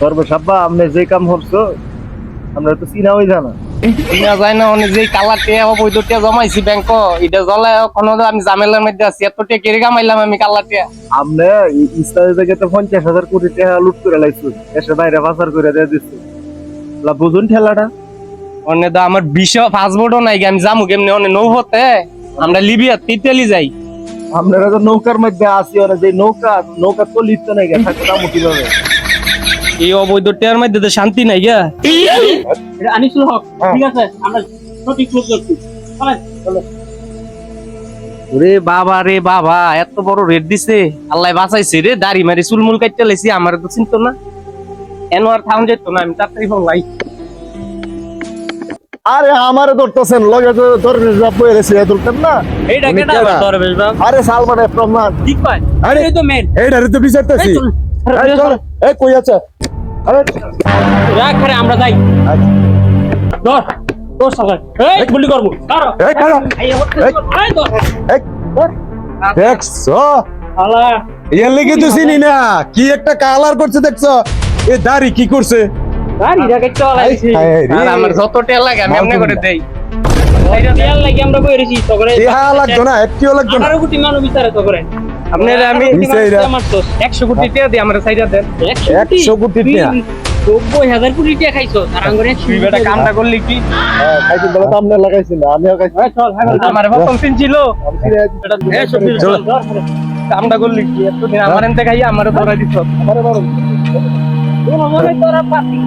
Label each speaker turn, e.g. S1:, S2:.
S1: দরবেশ আব্বা আপনি যে কাম করছ আমরা তো চিনা হই জানা
S2: চিনা যায় না অনেক যে কালার টিয়া অবৈধ টিয়া জমাইছি ব্যাংক এটা জ্বলায় কোনো আমি ঝামেলার মধ্যে আছি এত টিয়া কেড়ে কামাইলাম আমি কালার টিয়া।
S1: আপনি ইসলামের জায়গাতে পঞ্চাশ হাজার কোটি টাকা লুট করে লাইছুন দেশের বাইরে পাচার করে দিয়ে দিচ্ছি বুঝুন ঠেলাটা।
S2: অন্য তো আমার বিশ পাসপোর্টও নাই গে, আমি যামু কেমনি? অনেক নৌ হতে আমরা লিবিয়া তিতালি যাই।
S1: আপনারা তো নৌকার মধ্যে আসি ওরা যে নৌকা নৌকা তো লিখতে নাই গেছে কীভাবে?
S2: এই অবৈধ টিয়ার মধ্যে তো শান্তি নাই গা।
S3: এটা আনিসুল হক
S1: হ্যাঁ।
S3: ঠিক আছে আমরা সঠিক করছি।
S2: রে বাবা রে বাবা এত বড় রেট দিছে। আল্লাহ বাঁচাইছে রে দাড়ি মারি চুলমুল কাটতে লাইছি আমার তো চিন্তা না। এনোয়ার থাউন যেত না আমি তাড়াতাড়ি বললাই।
S1: আরে আমারে ধরতেছেন লগে তো ধরে যাব এসে ধরতেন না।
S3: এইটা
S1: কেডা?
S3: দরবেশ বাবু
S1: আরে সালমান রহমান।
S3: ঠিক পায়
S1: আরে
S3: এই তো মেন
S1: এইটারে তো বিচারতেছি।
S3: এই
S1: কই আছে? আরে
S3: রাখ রে আমরা যাই। ধর ধর সকাল এই গুলি করব।
S1: এই কারা।
S3: এই হচ্ছে
S1: এই।
S3: এই ধর।
S1: দেখছ?
S3: আলা।
S4: এর লেগে তো চিনি না। কি একটা কালার করছে দেখছ? এ দাড়ি কি করছে?
S3: গাড়ি রাখে চল আইছি
S4: রে।
S2: আর আমার যত টিয়া লাগে আমি এমনি করে দেই।
S3: এইটা দেয়াল লাগি আমরা বইরেছি তো করে
S4: ইহা লাগতো না একটিও লাগতো না।
S3: 18 কোটি মানুষ বিচারে তো করে
S2: আপনার আমি কোটি টিয়া দিই আমার সাইডা দেন।
S4: একশো কোটি? টাকা।
S3: নব্বই হাজার কোটি টাকা খাইছো। আর আঙ্গুরে
S2: বেটা কামটা করলি কি?
S1: হ্যাঁ, খাইছি বলে তো আপনি লাগাইছি না আমিও খাইছি।
S3: চল
S2: আমার প্রথম ছিল।
S3: চল। ধর।
S2: কামটা করলি কি? এতদিন আমার এনতে খাইয়া আমারও ধরা দিছ।
S1: আমারে বলো।
S3: তোরা পাতি।